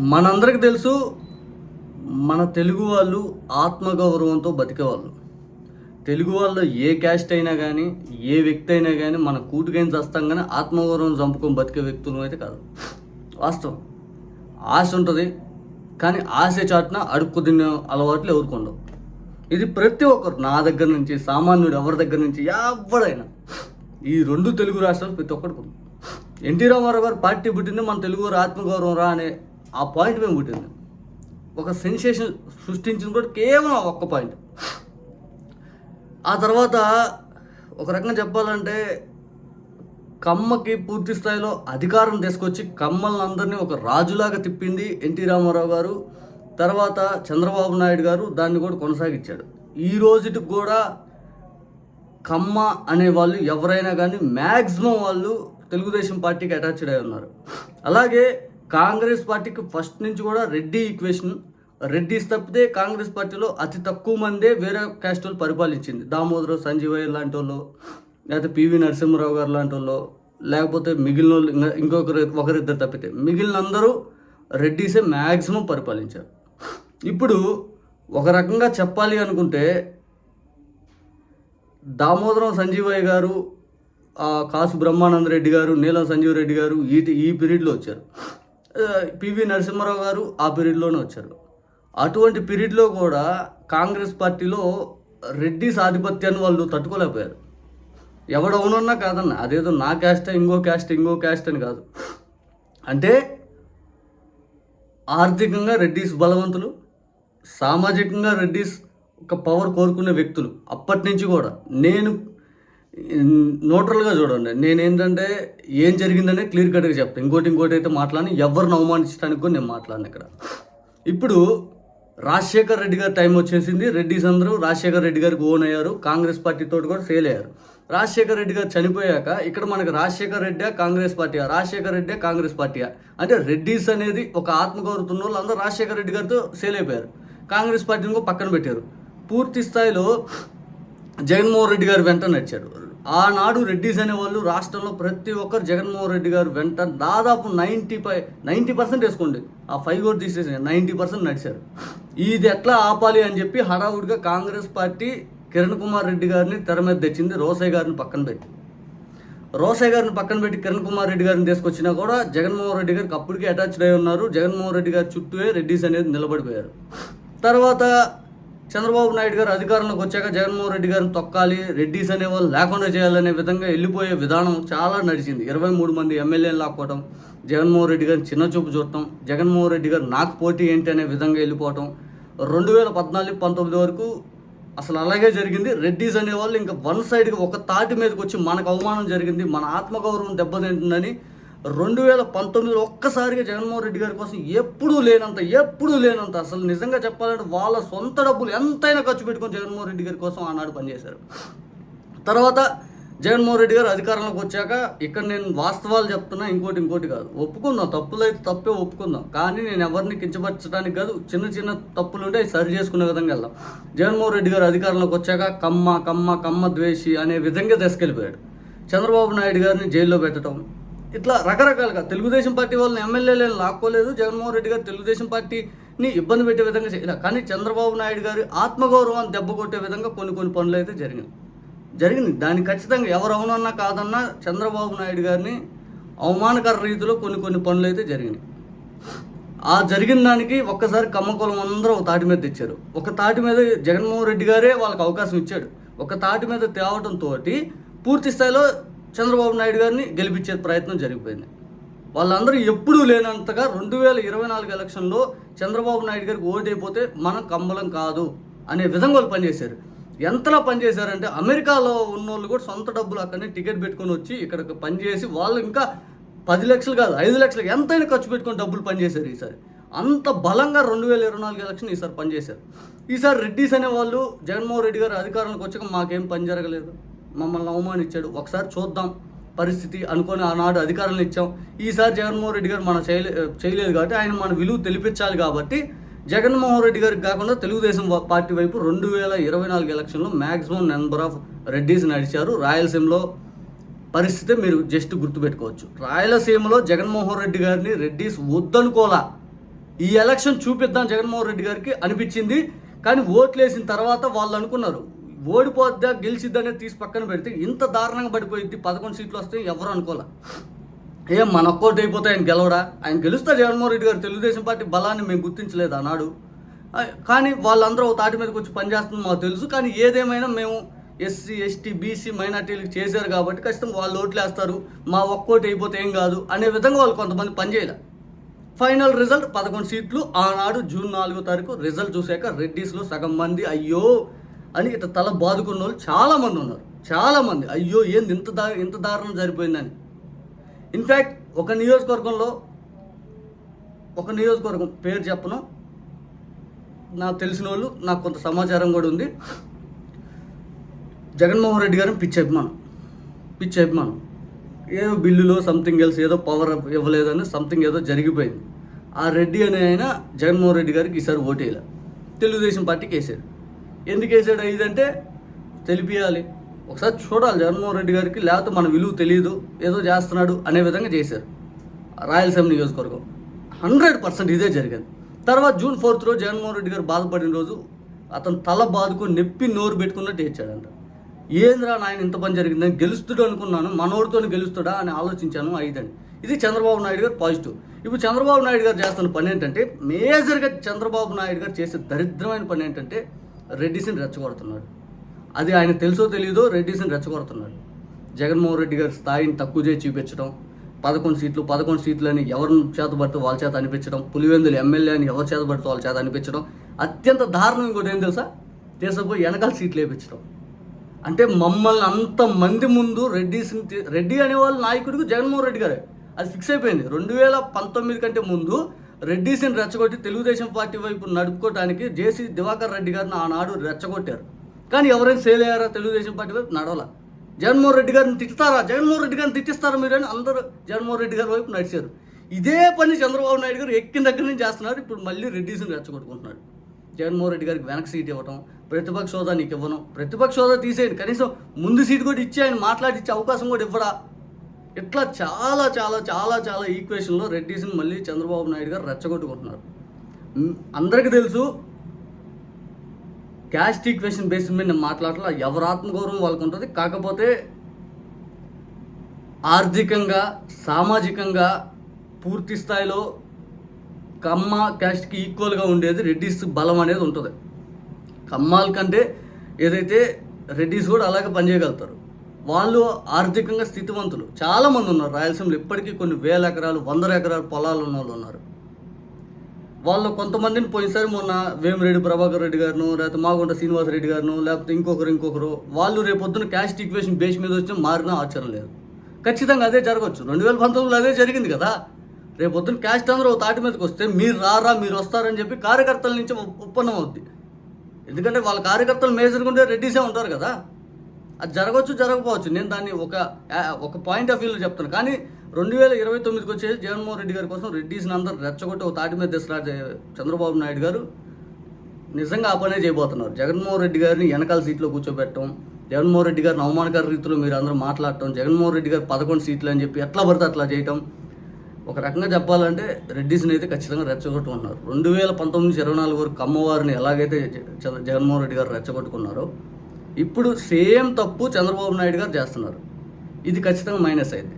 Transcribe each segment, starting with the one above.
మనందరికి తెలుసు మన తెలుగు వాళ్ళు ఆత్మగౌరవంతో బతికేవాళ్ళు. తెలుగు వాళ్ళు ఏ క్యాస్ట్ అయినా కానీ ఏ వ్యక్తి అయినా కానీ మన కూటుకైన చస్తాం కానీ ఆత్మగౌరవం చంపుకొని బతికే వ్యక్తులు అయితే కాదు. వాస్తవం. ఆశ ఉంటుంది కానీ ఆశ చాటున అడుక్కు తినే అలవాట్లు ఎవరుకుండవు ఇది ప్రతి ఒక్కరు నా దగ్గర నుంచి సామాన్యుడు ఎవరి దగ్గర నుంచి ఎవడైనా ఈ రెండు తెలుగు రాష్ట్రాలు ప్రతి ఒక్కరికి ఎన్టీ రామారావు గారు పార్టీ పుట్టింది మన తెలుగు ఆత్మగౌరవం రా అనే ఆ పాయింట్ మేము పుట్టింది ఒక సెన్సేషన్ సృష్టించింది కూడా కేవలం ఒక్క పాయింట్ ఆ తర్వాత ఒక రకంగా చెప్పాలంటే కమ్మకి పూర్తి స్థాయిలో అధికారం తీసుకొచ్చి కమ్మల్ని అందరినీ ఒక రాజులాగా తిప్పింది ఎన్టీ రామారావు గారు తర్వాత చంద్రబాబు నాయుడు గారు దాన్ని కూడా కొనసాగించాడు. ఈ రోజుకి కూడా కమ్మ అనే వాళ్ళు ఎవరైనా కానీ మ్యాక్సిమం వాళ్ళు తెలుగుదేశం పార్టీకి అటాచ్డ్ అయి ఉన్నారు. అలాగే కాంగ్రెస్ పార్టీకి ఫస్ట్ నుంచి కూడా రెడ్డి ఈక్వేషన్ రెడ్డిస్ తప్పితే కాంగ్రెస్ పార్టీలో అతి తక్కువ మందే వేరే క్యాస్ట్ వాళ్ళు పరిపాలించింది. దామోదరు సంజీవయ్య లాంటి వాళ్ళు లేకపోతే పివి నరసింహరావు గారు లాంటి వాళ్ళు లేకపోతే మిగిలిన వాళ్ళు ఇంకా ఇంకొకరు ఒకరిద్దరు తప్పితే మిగిలిన అందరూ రెడ్డిసే మ్యాక్సిమం పరిపాలించారు. ఇప్పుడు ఒక రకంగా చెప్పాలి అనుకుంటే దామోదరం సంజీవయ్య గారు కాసు బ్రహ్మానంద రెడ్డి గారు నీలం సంజీవ్ రెడ్డి గారు ఈ ఈ పీరియడ్లో వచ్చారు. పివి నరసింహారావు గారు ఆ పీరియడ్లోనే వచ్చారు. అటువంటి పీరియడ్లో కూడా కాంగ్రెస్ పార్టీలో రెడ్డిస్ ఆధిపత్యాన్ని వాళ్ళు తట్టుకోలేకపోయారు. ఎవడవునన్నా కాదన్న అదేదో నా క్యాస్ట్ ఇంకో క్యాస్ట్ ఇంకో క్యాస్ట్ అని కాదు. అంటే ఆర్థికంగా రెడ్డిస్ బలవంతులు సామాజికంగా రెడ్డిస్ ఒక పవర్ కోరుకునే వ్యక్తులు అప్పటి నుంచి కూడా. నేను న్యూట్రల్గా చూడండి. నేనేంటంటే ఏం జరిగిందనే క్లియర్ కట్గా చెప్తాను ఇంకోటి ఇంకోటి అయితే మాట్లాడి ఎవరిని అవమానించడానికి కూడా నేను మాట్లాడిన ఇక్కడ. ఇప్పుడు రాజశేఖర్ రెడ్డి గారి టైం వచ్చేసింది. రెడ్డిస్ అందరూ రాజశేఖర్ రెడ్డి గారికి ఓన్ అయ్యారు. కాంగ్రెస్ పార్టీ తోటి కూడా ఫెయిల్ అయ్యారు. రాజశేఖర్ రెడ్డి గారు చనిపోయాక ఇక్కడ మనకి రాజశేఖర్ రెడ్డి కాంగ్రెస్ పార్టీయా? రాజశేఖర్ రెడ్డి కాంగ్రెస్ పార్టీయా? అంటే రెడ్డిస్ అనేది ఒక ఆత్మగౌరవం వాళ్ళు అందరూ రాజశేఖర్ రెడ్డి గారితో ఫెయిల్ అయిపోయారు. కాంగ్రెస్ పార్టీని కూడా పక్కన పెట్టారు. పూర్తి స్థాయిలో జగన్మోహన్ రెడ్డి గారు వెంట నడిచారు. ఆనాడు రెడ్డిస్ అనేవాళ్ళు రాష్ట్రంలో ప్రతి ఒక్కరు జగన్మోహన్ రెడ్డి గారు వెంట దాదాపు నైంటీ ఫైవ్ నైంటీ పర్సెంట్ వేసుకోండి. ఆ ఫైవ్ కూడా తీసేసి నైంటీ పర్సెంట్ నడిచారు. ఇది ఎట్లా ఆపాలి అని చెప్పి హడావుడిగా కాంగ్రెస్ పార్టీ కిరణ్ కుమార్ రెడ్డి గారిని తెర మీద తెచ్చింది రోసయ్య గారిని పక్కన పెట్టి. రోసయ్య గారిని పక్కన పెట్టి కిరణ్ కుమార్ రెడ్డి గారిని తీసుకొచ్చినా కూడా జగన్మోహన్ రెడ్డి గారికి అప్పటికే అటాచ్డ్ అయి ఉన్నారు. జగన్మోహన్ రెడ్డి గారి చుట్టూ రెడ్డిస్ అనేది నిలబడిపోయారు. తర్వాత చంద్రబాబు నాయుడు గారు అధికారంలోకి వచ్చాక జగన్మోహన్ రెడ్డి గారిని తొక్కాలి రెడ్డిస్ అనేవాళ్ళు లేకుండా చేయాలనే విధంగా వెళ్ళిపోయే విధానం చాలా నడిచింది. ఇరవై మూడు మంది ఎమ్మెల్యేలు లాక్కోవటం జగన్మోహన్ రెడ్డి గారిని చిన్న చూపు చూడటం జగన్మోహన్ రెడ్డి గారు నాకు పోటీ ఏంటి అనే విధంగా వెళ్ళిపోవటం రెండు వేల పద్నాలుగు పంతొమ్మిది వరకు అసలు అలాగే జరిగింది. రెడ్డీస్ అనేవాళ్ళు ఇంకా వన్ సైడ్కి ఒక తాటి మీదకి వచ్చి మనకు అవమానం జరిగింది. మన ఆత్మగౌరవం దెబ్బతింటుందని రెండు వేల పంతొమ్మిదిలో ఒక్కసారిగా జగన్మోహన్ రెడ్డి గారి కోసం ఎప్పుడూ లేనంత ఎప్పుడూ లేనంత అసలు నిజంగా చెప్పాలంటే వాళ్ళ సొంత డబ్బులు ఎంతైనా ఖర్చు పెట్టుకొని జగన్మోహన్ రెడ్డి గారి కోసం ఆనాడు పనిచేశారు. తర్వాత జగన్మోహన్ రెడ్డి గారు అధికారంలోకి వచ్చాక ఇక్కడ నేను వాస్తవాలు చెప్తున్నా ఇంకోటి ఇంకోటి కాదు. ఒప్పుకుందాం తప్పులు అయితే తప్పే ఒప్పుకుందాం. కానీ నేను ఎవరిని కించపరచడానికి కాదు చిన్న చిన్న తప్పులు ఉంటే సరి చేసుకునే విధంగా వెళ్దాం. జగన్మోహన్ రెడ్డి గారు అధికారంలోకి వచ్చాక కమ్మ కమ్మ కమ్మ ద్వేషి అనే విధంగా తీసుకెళ్ళిపోయాడు చంద్రబాబు నాయుడు గారిని జైల్లో పెట్టడం ఇట్లా రకరకాలుగా తెలుగుదేశం పార్టీ వాళ్ళని ఎమ్మెల్యేలను లాక్కోలేదు. జగన్మోహన్ రెడ్డి గారు తెలుగుదేశం పార్టీని ఇబ్బంది పెట్టే విధంగా చేయలేదు కానీ చంద్రబాబు నాయుడు గారి ఆత్మగౌరవాన్ని దెబ్బ కొట్టే విధంగా కొన్ని కొన్ని పనులు అయితే జరిగినాయి. జరిగింది దానికి ఖచ్చితంగా ఎవరు అవునన్నా కాదన్నా చంద్రబాబు నాయుడు గారిని అవమానకర రీతిలో కొన్ని కొన్ని పనులు అయితే జరిగినాయి. ఆ జరిగిన దానికి ఒక్కసారి కమ్మకులం అందరూ ఒక తాటి మీద తెచ్చారు. ఒక తాటి మీద జగన్మోహన్ రెడ్డి గారే వాళ్ళకి అవకాశం ఇచ్చాడు. ఒక తాటి మీద తేవడంతో పూర్తి స్థాయిలో చంద్రబాబు నాయుడు గారిని గెలిపించే ప్రయత్నం జరిగిపోయింది. వాళ్ళందరూ ఎప్పుడూ లేనంతగా రెండు వేల ఇరవై నాలుగు ఎలక్షన్లో చంద్రబాబు నాయుడు గారికి ఓటైపోతే మనం కంబలం కాదు అనే విధంగా వాళ్ళు పనిచేశారు. ఎంతలా పనిచేశారంటే అమెరికాలో ఉన్నోళ్ళు కూడా సొంత డబ్బులు అక్కడనే టికెట్ పెట్టుకొని వచ్చి ఇక్కడ పనిచేసి వాళ్ళు ఇంకా పది లక్షలు కాదు ఐదు లక్షలు ఎంతైనా ఖర్చు పెట్టుకొని డబ్బులు పనిచేశారు ఈసారి. అంత బలంగా రెండు వేల ఇరవై నాలుగు ఎలక్షన్ ఈసారి పనిచేశారు. ఈసారి రెడ్డిస్ అనే వాళ్ళు జగన్మోహన్ రెడ్డి గారు అధికారంలోకి వచ్చాక మాకేం పని జరగలేదు. మమ్మల్ని అవమానించాడు. ఒకసారి చూద్దాం పరిస్థితి అనుకొని ఆనాడు అధికారులను ఇచ్చాం. ఈసారి జగన్మోహన్ రెడ్డి గారు మనం చేయలే చేయలేదు కాబట్టి ఆయన మన విలువ తెలిపించాలి కాబట్టి జగన్మోహన్ రెడ్డి గారికి కాకుండా తెలుగుదేశం పార్టీ వైపు రెండు వేల ఇరవై నాలుగు ఎలక్షన్లో మ్యాక్సిమం నెంబర్ ఆఫ్ రెడ్డీస్ నడిచారు. రాయలసీమలో పరిస్థితి మీరు జస్ట్ గుర్తుపెట్టుకోవచ్చు. రాయలసీమలో జగన్మోహన్ రెడ్డి గారిని రెడ్డీస్ వద్దనుకోలా. ఈ ఎలక్షన్ చూపిద్దాం జగన్మోహన్ రెడ్డి గారికి అనిపించింది. కానీ ఓట్లు వేసిన తర్వాత వాళ్ళు అనుకున్నారు. ఓడిపోద్దా గెలిచిద్దనే తీసి పక్కన పెడితే ఇంత దారుణంగా పడిపోయింది పదకొండు సీట్లు వస్తాయి ఎవరు అనుకోలే. ఏం మన ఒక్కోటి అయిపోతే ఆయన గెలవడా? ఆయన గెలుస్తా జగన్మోహన్ రెడ్డి గారు తెలుగుదేశం పార్టీ బలాన్ని మేము గుర్తించలేదు అన్నాడు కానీ వాళ్ళందరూ ఒక తాటి మీదకి వచ్చి పనిచేస్తుంది మాకు తెలుసు కానీ ఏదేమైనా మేము ఎస్సీ ఎస్టీ బీసీ మైనార్టీలకు చేశారు కాబట్టి ఖచ్చితంగా వాళ్ళు ఓట్లు వేస్తారు మా ఒక్కోటి అయిపోతే ఏం కాదు అనే విధంగా వాళ్ళు కొంతమంది పనిచేయలే ఫైనల్ రిజల్ట్ పదకొండు సీట్లు ఆనాడు జూన్ నాలుగో తారీఖు రిజల్ట్ చూశాక రెడ్డీస్లో సగం మంది అయ్యో! అని ఇట్లా తల బాదుకున్న వాళ్ళు చాలామంది ఉన్నారు. చాలామంది. అయ్యో ఏంది ఇంత దా ఇంత దారుణం జరిపోయిందని ఇన్ఫ్యాక్ట్ ఒక నియోజకవర్గంలో ఒక నియోజకవర్గం పేరు చెప్పను. నాకు తెలిసిన వాళ్ళు నాకు కొంత సమాచారం కూడా ఉంది. జగన్మోహన్ రెడ్డి గారిని పిచ్చి అభిమానం. పిచ్చి అభిమానం. ఏదో బిల్లులో సంథింగ్ ఎల్స్ ఏదో పవర్ ఇవ్వలేదని సంథింగ్ ఏదో జరిగిపోయింది. ఆ రెడ్డి అనే ఆయన జగన్మోహన్ రెడ్డి గారికి ఈసారి ఓటేయాలి తెలుగుదేశం పార్టీకి వేసాడు ఎందుకు వేసాడు అంటే తెలిపియాలి. ఒకసారి చూడాలి జగన్మోహన్ రెడ్డి గారికి లేకపోతే మన విలువ తెలియదు ఏదో చేస్తున్నాడు అనే విధంగా చేశారు. రాయలసీమ నియోజకవర్గం. హండ్రెడ్ పర్సెంట్ ఇదే జరిగింది. తర్వాత జూన్ ఫోర్త్ రోజు జగన్మోహన్ రెడ్డి గారు బాధపడిన రోజు అతను తల బాదుకొని నొప్పి నోరు పెట్టుకున్నట్టు ఏడ్చాడంట ఏంద్రా నాయన ఇంత పని జరిగిందని గెలుస్తుడు అనుకున్నాను మనోడితో గెలుస్తాడా అని ఆలోచించాను ఐదని ఇది చంద్రబాబు నాయుడు గారు పాజిటివ్. ఇప్పుడు చంద్రబాబు నాయుడు గారు చేస్తున్న పని ఏంటంటే మేజర్గా చంద్రబాబు నాయుడు గారు చేసే దరిద్రమైన పని ఏంటంటే రెడ్డిస్ని రెచ్చగొడుతున్నాడు. అది ఆయన తెలుసో తెలియదో రెడ్డిస్ని రెచ్చగొడుతున్నాడు. జగన్మోహన్ రెడ్డి గారి స్థాయిని తక్కువ చేసి చూపించడం పదకొండు సీట్లు పదకొండు సీట్లు అని ఎవరి చేత పడితే వాళ్ళ చేత అనిపించడం పులివెందులు ఎమ్మెల్యే అని ఎవరి చేత పడితే వాళ్ళ చేత అనిపించడం అత్యంత దారుణం ఇంకోటి ఏం తెలుసా? తీసుకుపోయి వెనకాల సీట్లు వేయించడం అంటే మమ్మల్ని అంత మంది ముందు రెడ్డిస్ని రెడ్డి అనేవాళ్ళు నాయకుడికి జగన్మోహన్ రెడ్డి గారే. అది ఫిక్స్ అయిపోయింది. రెండు వేల పంతొమ్మిది కంటే ముందు రెడ్డిసిని రెచ్చగొట్టి తెలుగుదేశం పార్టీ వైపు నడుపుకోవడానికి జేసీ దివాకర్ రెడ్డి గారిని ఆనాడు రెచ్చగొట్టారు. కానీ ఎవరైనా సేల్ అయ్యారా తెలుగుదేశం పార్టీ వైపు? నడవల. జగన్మోహన్ రెడ్డి గారిని తిట్టుతారా జగన్మోహన్ రెడ్డి గారిని తిట్టిస్తారా మీరు అని అందరూ జగన్మోహన్ రెడ్డి గారి వైపు నడిచారు. ఇదే పని చంద్రబాబు నాయుడు గారు ఎక్కిన దగ్గర నుంచి చేస్తున్నారు. ఇప్పుడు మళ్ళీ రెడ్డిసిని రెచ్చగొట్టుకుంటున్నాడు. జగన్మోహన్ రెడ్డి గారికి వెనక సీట్ ఇవ్వడం ప్రతిపక్ష హోదా నీకు ఇవ్వను. ప్రతిపక్ష హోదా తీసేయండి. కనీసం ముందు సీట్ కూడా ఇచ్చి ఆయన మాట్లాడిచ్చే అవకాశం కూడా ఇవ్వడా ఇట్లా చాలా చాలా చాలా చాలా ఈక్వేషన్లో రెడ్డిస్ని మళ్ళీ చంద్రబాబు నాయుడు గారు రెచ్చగొట్టుకుంటున్నారు. అందరికీ తెలుసు క్యాస్ట్ ఈక్వేషన్ బేస్ మీద నేను మాట్లాడలా ఎవరి ఆత్మగౌరవం వాళ్ళకు ఉంటుంది కాకపోతే ఆర్థికంగా సామాజికంగా పూర్తి స్థాయిలో కమ్మ క్యాస్ట్కి ఈక్వల్గా ఉండేది రెడ్డిస్ బలం అనేది ఉంటుంది. కమ్మాల కంటే ఏదైతే రెడ్డిస్ కూడా అలాగే పనిచేయగలుగుతారు. వాళ్ళు ఆర్థికంగా స్థితివంతులు. చాలామంది ఉన్నారు. రాయలసీమలో ఇప్పటికీ కొన్ని వేల ఎకరాలు వందల ఎకరాలు పొలాలు ఉన్న వాళ్ళు ఉన్నారు. వాళ్ళు కొంతమందిని పోయినసారి మొన్న వేమిరెడ్డి ప్రభాకర్ రెడ్డి గారును లేకపోతే మాగుంట శ్రీనివాసరెడ్డి రెడ్డి లేకపోతే ఇంకొకరు ఇంకొకరు వాళ్ళు రేపొద్దున క్యాస్ట్ ఈక్వేషన్ బేస్ మీద వచ్చి మారినా ఆచరణ లేదు. ఖచ్చితంగా అదే జరగవచ్చు. రెండు వేల పంతొమ్మిదిలో అదే జరిగింది కదా. రేపొద్దున క్యాస్ట్ అందరూ తాటి మీదకి వస్తే మీరు రారా మీరు వస్తారని చెప్పి కార్యకర్తల నుంచి ఒప్పందం అవుద్ది. ఎందుకంటే వాళ్ళ కార్యకర్తలు మేజర్గా ఉంటే రెడ్డీసే ఉంటారు కదా. అది జరగవచ్చు జరగకపోవచ్చు. నేను దాన్ని ఒక ఒక పాయింట్ ఆఫ్ వ్యూలో చెప్తాను కానీ రెండు వేల ఇరవై తొమ్మిదికి వచ్చేసి జగన్మోహన్ రెడ్డి గారి కోసం రెడ్డిస్ని అందరూ రెచ్చగొట్టి ఒక తాటి మీద తీసుకురా చంద్రబాబు నాయుడు గారు నిజంగా ఆ పనే చేయబోతున్నారు. జగన్మోహన్ రెడ్డి గారిని వెనకాల సీట్లో కూర్చోబెట్టడం జగన్మోహన్ రెడ్డి గారిని అవమానకర రీతిలో మీరు అందరూ మాట్లాడటం జగన్మోహన్ రెడ్డి గారు పదకొండు సీట్లు అని చెప్పి ఎట్లా పడితే అట్లా చేయటం ఒక రకంగా చెప్పాలంటే రెడ్డిస్ని అయితే ఖచ్చితంగా రెచ్చగొట్టుకున్నారు రెండు వేల పంతొమ్మిది ఇరవై నాలుగు వరకు అమ్మవారిని ఎలాగైతే జగన్మోహన్ రెడ్డి గారు రెచ్చగొట్టుకున్నారో ఇప్పుడు సేమ్ తప్పు చంద్రబాబు నాయుడు గారు చేస్తున్నారు. ఇది ఖచ్చితంగా మైనస్ అయింది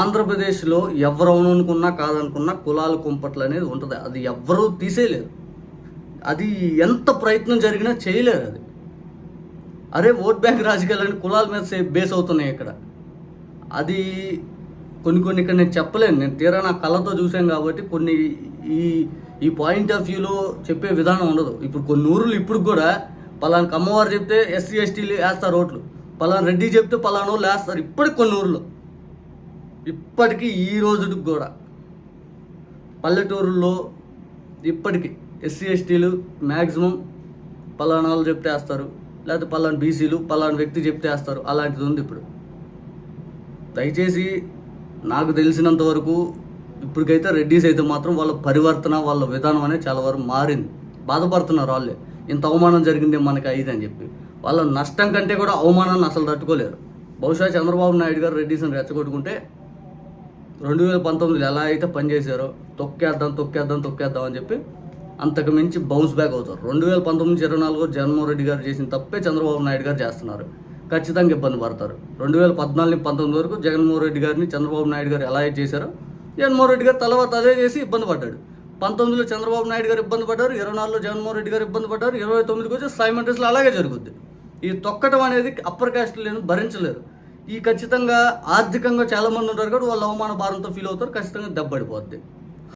ఆంధ్రప్రదేశ్లో ఎవరు అవుననుకున్నా కాదనుకున్నా కులాల కుంపట్లు అనేది ఉంటుంది. అది ఎవ్వరూ తీసేయలేరు. అది ఎంత ప్రయత్నం జరిగినా చేయలేరు అది. అరే ఓట్ బ్యాంక్ రాజకీయాలని కులాల మీద బేస్ అవుతున్నాయి ఇక్కడ. అది కొన్ని కొన్ని ఇక్కడ నేను చెప్పలేను. నేను తీరా నా కళ్ళతో చూశాను కాబట్టి కొన్ని ఈ ఈ పాయింట్ ఆఫ్ వ్యూలో చెప్పే విధానం ఉండదు. ఇప్పుడు కొన్ని ఊర్లు ఇప్పుడు కూడా పలానా కమ్మవారు చెప్తే ఎస్సీ ఎస్టీలు వేస్తారు ఓట్లు పలానా రెడ్డి చెప్తే పలానా వాళ్ళు వేస్తారు. ఇప్పటికి కొన్ని ఊర్లు. ఇప్పటికీ ఈ రోజుకి కూడా. పల్లెటూరుల్లో ఇప్పటికీ ఎస్సీ ఎస్టీలు మ్యాక్సిమం పలానా వాళ్ళు చెప్తే వేస్తారు. లేకపోతే పలానా బీసీలు పలానా వ్యక్తి చెప్తే వేస్తారు. అలాంటిది ఉంది ఇప్పుడు. దయచేసి నాకు తెలిసినంత వరకు ఇప్పటికైతే రెడ్డీస్ అయితే మాత్రం వాళ్ళ పరివర్తన వాళ్ళ విధానం అనేది చాలా వరకు మారింది. బాధపడుతున్నారు వాళ్ళే. ఇంత అవమానం జరిగింది మనకి అయింది అని చెప్పి. వాళ్ళ నష్టం కంటే కూడా అవమానాన్ని అసలు తట్టుకోలేరు. బహుశా చంద్రబాబు నాయుడు గారు రెడ్డిస్ని రెచ్చగొట్టుకుంటే రెండు వేల పంతొమ్మిదిలో ఎలా అయితే పనిచేశారో తొక్కేద్దాం తొక్కేద్దాం తొక్కేద్దాం అని చెప్పి అంతకు మించి బౌన్స్ బ్యాక్ అవుతారు. రెండు వేల పంతొమ్మిది ఇరవై నాలుగు జగన్మోహన్ రెడ్డి గారు చేసిన తప్పే చంద్రబాబు నాయుడు గారు చేస్తున్నారు. ఖచ్చితంగా ఇబ్బంది పడతారు. రెండు వేల పద్నాలుగు పంతొమ్మిది వరకు జగన్మోహన్ రెడ్డి గారిని చంద్రబాబు నాయుడు గారు ఎలా అయితే చేశారో జగన్మోహన్ రెడ్డి గారు తర్వాత అదే చేసి ఇబ్బంది పడ్డాడు. పంతొమ్మిదిలో చంద్రబాబు నాయుడు గారు ఇబ్బంది పడ్డారు ఇరవై నాలుగులో జగన్మోహన్ రెడ్డి గారు ఇబ్బంది పడ్డారు ఇరవై తొమ్మిదికి వచ్చి సైమన్ టెస్ట్లో అలాగే జరుగుద్ది. ఈ తొక్కటం అనేది అప్పర్ క్యాస్ట్లను భరించలేరు. ఈ ఖచ్చితంగా ఆర్థికంగా చాలామంది ఉంటారు కాబట్టి వాళ్ళు అవమాన భారంతో ఫీల్ అవుతారు ఖచ్చితంగా దెబ్బడిపోద్ది